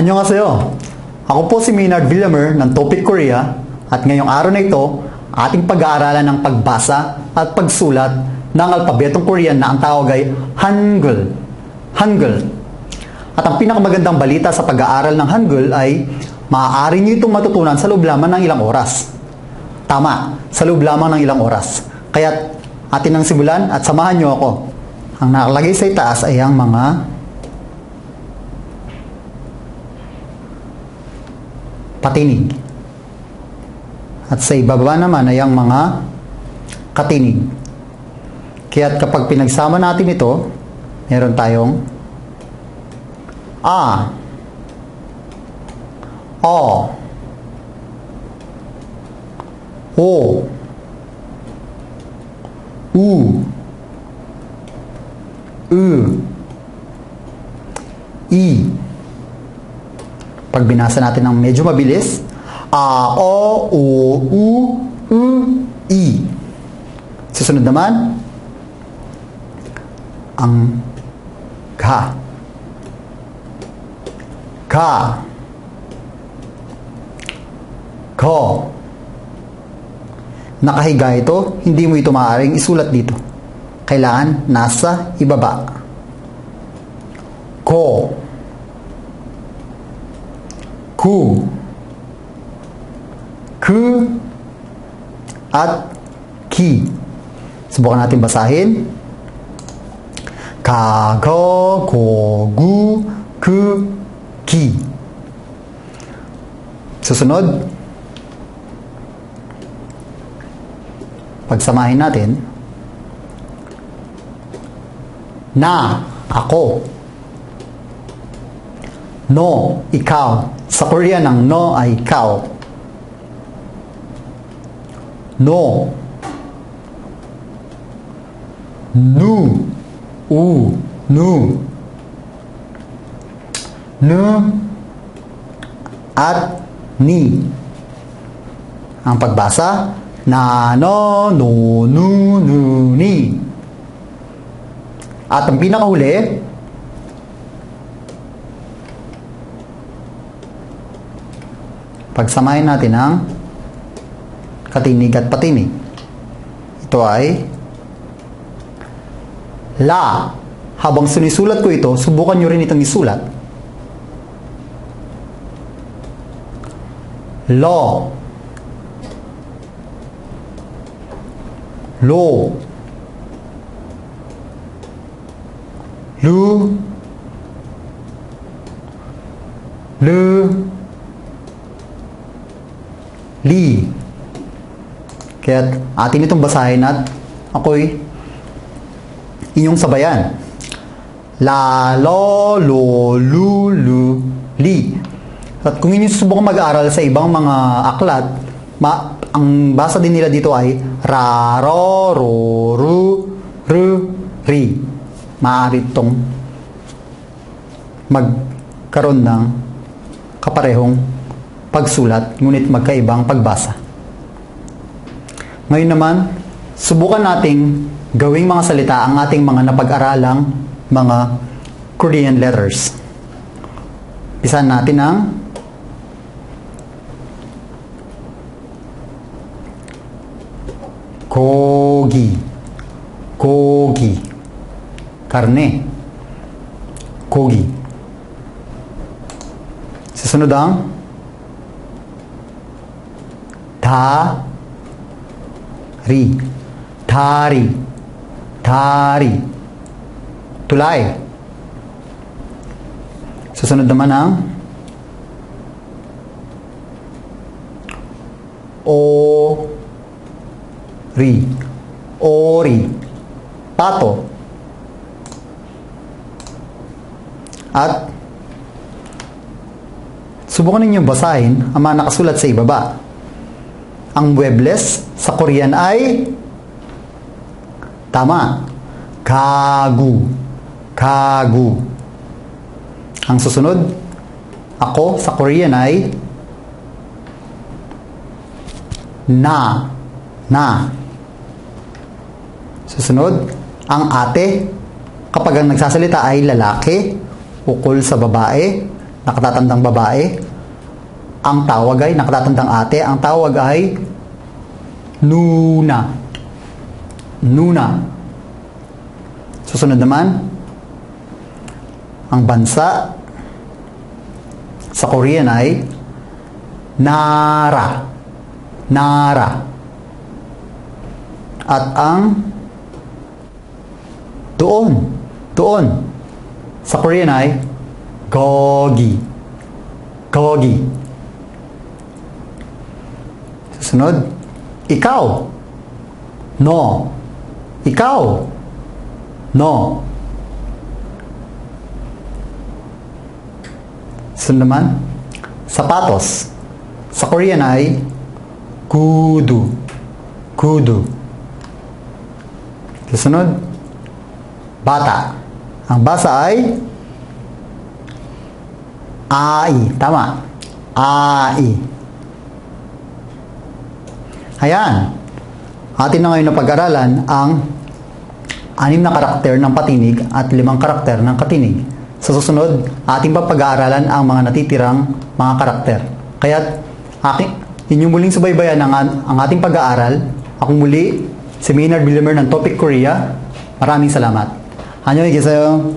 Annyeonghaseyo! Ako po si Maynard Villamer ng Topic Korea at ngayong araw na ito, ating pag-aaralan ng pagbasa at pagsulat ng alpabetong Korean na ang tawag ay Hangul. Hangul. At ang pinakamagandang balita sa pag-aaral ng Hangul ay maaari niyo itong matutunan sa loob lamang ng ilang oras. Tama, sa loob lamang ng ilang oras. Kaya atin ang simulan at samahan niyo ako. Ang nakalagay sa itaas ay ang mga patinig. At sa ibaba naman ay ang mga katinig. Kaya kapag pinagsama natin ito, meron tayong A, O, O, U, U, I. Pag binasa natin ng medyo mabilis, A, O, U, U, U, I. Susunod naman, ang Ka. Ka. Ko. Nakahiga ito, hindi mo ito maaaring isulat dito. Kailangan nasa ibaba. Ko. Ku. Ku. At ki. Subukan natin basahin. Ka, ko, ko, gu, ku, ki. Susunod. Pagsamahin natin. Na, ako. No, ikaw. Sa Korean, ang no ay ikaw. No. Nu. U. Nu. Nu. At ni. Ang pagbasa, na, no, no, nu, nu, ni. At ang pinakahuli, pagsamahin natin ang katinig at patinig. Ito ay la. Habang sinisulat ko ito, subukan nyo rin itong isulat. Lo. Lo. Lu. Lu. Li. Kaya atin itong basahin at ako'y inyong sabayan. La, lo, lo, lu, lu, li. At kung inyong susubukan mag-aaral sa ibang mga aklat, ma ang basa din nila dito ay ra, ro, ro, ru, ru, ri. Maaari itong magkaroon ng kaparehong pagsulat, ngunit magkaibang pagbasa. Ngayon naman, subukan nating gawing mga salita ang ating mga napag-aralang mga Korean letters. Pisan natin ang 고기, 고기, karne, 고기. Susunod ang Tha ri. Thari. Thari. Tulay. Susunod naman ang O Ri. Ori. Pato. At subukan ninyong basahin ang mga nakasulat sa ibaba. Ang webless sa Korean ay tama. Kagu. Kagu. Ang susunod, ako sa Korean ay na. Na. Susunod, ang ate, kapag ang nagsasalita ay lalaki, ukol sa babae, nakatatandang babae. Ang tawag ay nakatatandang ate. Ang tawag ay Nuna. Nuna. Susunod naman, ang bansa sa Korean ay Nara. Nara. At ang doon, doon sa Korean ay Gogi. Gogi. Susunod, ikaw. No. Ikaw. No. Sunod naman, sapatos. Sa Korean ay kudu. Kudu. Susunod, bata. Ang basa ay ai. Tama. Ai. Ayan. Atin na ngayon na pag-aralan ang anim na karakter ng patinig at limang karakter ng katinig. Sa susunod, ating pa pag-aaralan ang mga natitirang mga karakter. Kaya't aking, inyong muling subaybayan ang, ang ating pag-aaral. Ako muli, si Maynard Villamer ng Topic Korea. Maraming salamat. Annyeong 계세요.